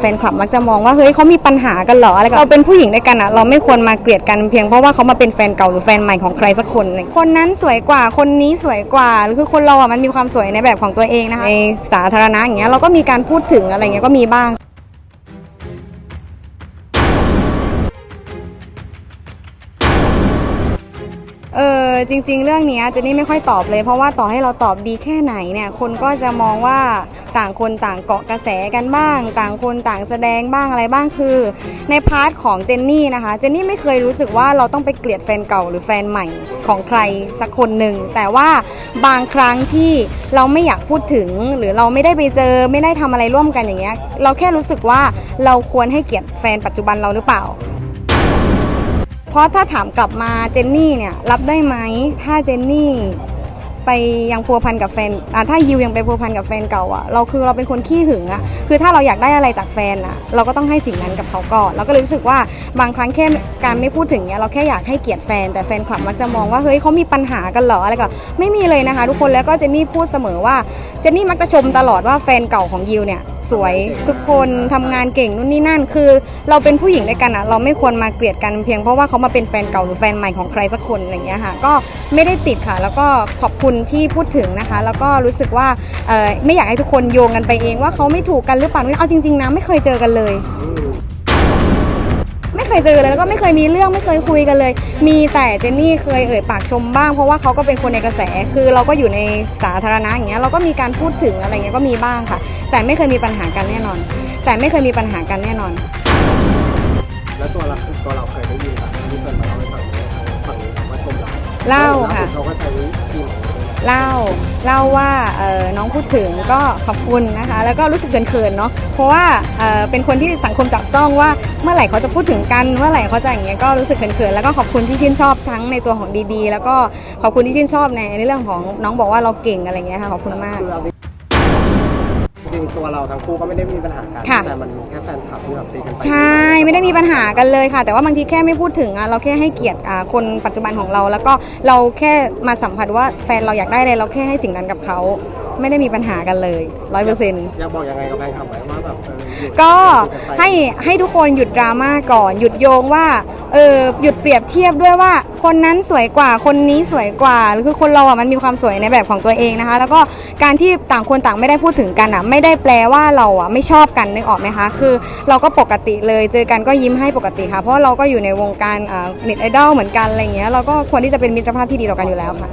แฟนคลับมักจะมองว่าเฮ้ยเขามีปัญหากันเหรออะไรกันเราเป็นผู้หญิงด้วยกันอะเราไม่ควรมาเกลียดกันเพียงเพราะว่าเขามาเป็นแฟนเก่าหรือแฟนใหม่ของใครสักคนหนึ่งคนนั้นสวยกว่าคนนี้สวยกว่าหรือคือคนเราอะมันมีความสวยในแบบของตัวเองนะคะในสาธารณะอย่างเงี้ยเราก็มีการพูดถึงอะไรเงี้ยก็มีบ้าง เออจริง ๆ เรื่องนี้เจนนี่ไม่ค่อยตอบเลย เพราะว่าต่อให้เราตอบดีแค่ไหนเนี่ยคนก็จะมองว่าต่างคนต่างเกาะกระแสกันบ้าง ต่างคนต่างแสดงบ้างอะไรบ้างคือ ในพาร์ทของเจนนี่นะคะเจนนี่ไม่เคยรู้สึกว่าเราต้องไปเกลียดแฟนเก่าหรือแฟนใหม่ของใครสักคนหนึ่งแต่ว่าบางครั้งที่เราไม่อยากพูดถึง หรือเราไม่ได้ไปเจอไม่ได้ทำอะไรร่วมกันอย่างเงี้ยเราแค่รู้สึกว่าเราควรให้เกียรติแฟนปัจจุบันเราหรือเปล่า เพราะถ้าถามกลับมาเจนนี่เนี่ยรับได้ไหมถ้าเจนนี่ไปยังพัวพันกับแฟนอะถ้ายิวยังไปพัวพันกับแฟนเก่าอะเราคือเราเป็นคนขี้หึงอะคือถ้าเราอยากได้อะไรจากแฟนอะเราก็ต้องให้สิ่งนั้นกับเขาก่อนเราก็เลยรู้สึกว่าบางครั้งแค่การไม่พูดถึงเนี่ยเราแค่อยากให้เกียรติแฟนแต่แฟนคลับมักจะมองว่าเฮ้ยเขามีปัญหากันเหรออะไรกันไม่มีเลยนะคะ ทุกคนแล้วก็เจนนี่พูดเสมอว่าเจนนี่มักจะชมตลอดว่าแฟนเก่าของยิวเนี่ย สวยทุกคนทำงานเก่งนู่นนี่นั่น คือ เราเป็นผู้หญิงด้วยกันอะเราไม่ควรมาเกลียดกันเพียงเพราะว่าเขามาเป็นแฟนเก่าหรือแฟนใหม่ของใครสักคนอะไรอย่างเงี้ยค่ะ ก็ไม่ได้ติดค่ะ แล้วก็ขอบคุณที่พูดถึงนะคะ แล้วก็รู้สึกว่าเอ่อไม่อยากให้ทุกคนโยงกันไปเองว่าเขาไม่ถูกกันหรือเปล่าเอาจริงๆนะไม่เคยเจอกันเลย ไม่เคยเจอเลยแล้วก็ไม่เคยมีเรื่องไม่เคยคุยกันเลย มีแต่เจนนี่เคยเอ่ยปากชมบ้าง เพราะว่าเขาก็เป็นคนในกระแส คือเราก็อยู่ในสาธารณะอย่างเงี้ยเราก็มีการพูดถึงอะไรเงี้ยก็มีบ้างค่ะ แต่ไม่เคยมีปัญหากันแน่นอน แต่ไม่เคยมีปัญหากันแน่นอน แล้วตัวเราตัวเราเคยได้ยินแบบที่เพื่อนมาเล่าให้ฟังไหมฝั่งนี้เขามาชมเราเล่าค่ะเขาก็ใช้วิธีของเขาเล่า เล่าว่าเอ่อน้องพูดถึงก็ขอบคุณนะคะ แล้วก็รู้สึกเขินๆเนาะเพราะว่าเออเป็นคนที่สังคมจับจ้องว่าเมื่อไหร่เขาจะพูดถึงกันเมื่อไหร่เขาจะอย่างเงี้ยก็รู้สึกเขินๆแล้วก็ขอบคุณที่ชื่นชอบทั้งในตัวของดีๆ แล้วก็ขอบคุณที่ชื่นชอบในในเรื่องของน้องบอกว่าเราเก่งอะไรเงี้ยค่ะขอบคุณมาก ราจริงๆตัวเราทั้งคู่ก็ไม่ได้มีปัญหากันค่ะ แต่มันมีแค่แฟนคลับที่แบบตีกันไปใช่ไม่ได้มีปัญหากันเลยค่ะ แต่ว่าบางทีแค่ไม่พูดถึงอะเราแค่ให้เกียรติอ่าคนปัจจุบันของเรา แล้วก็เราแค่มาสัมผัสว่าแฟนเราอยากได้อะไรเราแค่ให้สิ่งนั้นกับเขา ไม่ได้มีปัญหากันเลยร้อยเปอร์เซ็นต์อยากบอกยังไงกับแฟนคลับไหมว่าแบบเออหยุดก็คุยกันไปให้ให้ทุกคนหยุดดราม่าก่อน หยุดโยงว่าเออหยุดเปรียบเทียบด้วยว่า คนนั้นสวยกว่าคนนี้สวยกว่าหรือคือคนเราอะมันมีความสวยในแบบของตัวเองนะคะ แล้วก็การที่ต่างคนต่างไม่ได้พูดถึงกันอะไม่ได้แปลว่าเราอะไม่ชอบกันนึกออกไหมคะ คือเราก็ปกติเลยเจอกันก็ยิ้มให้ปกติค่ะ เพราะเราก็อยู่ในวงการเน็ตไอดอลเหมือนกันอะไรเงี้ยเราก็ควรที่จะเป็นมิตรภาพที่ดีต่อกันอยู่แล้วค่ะ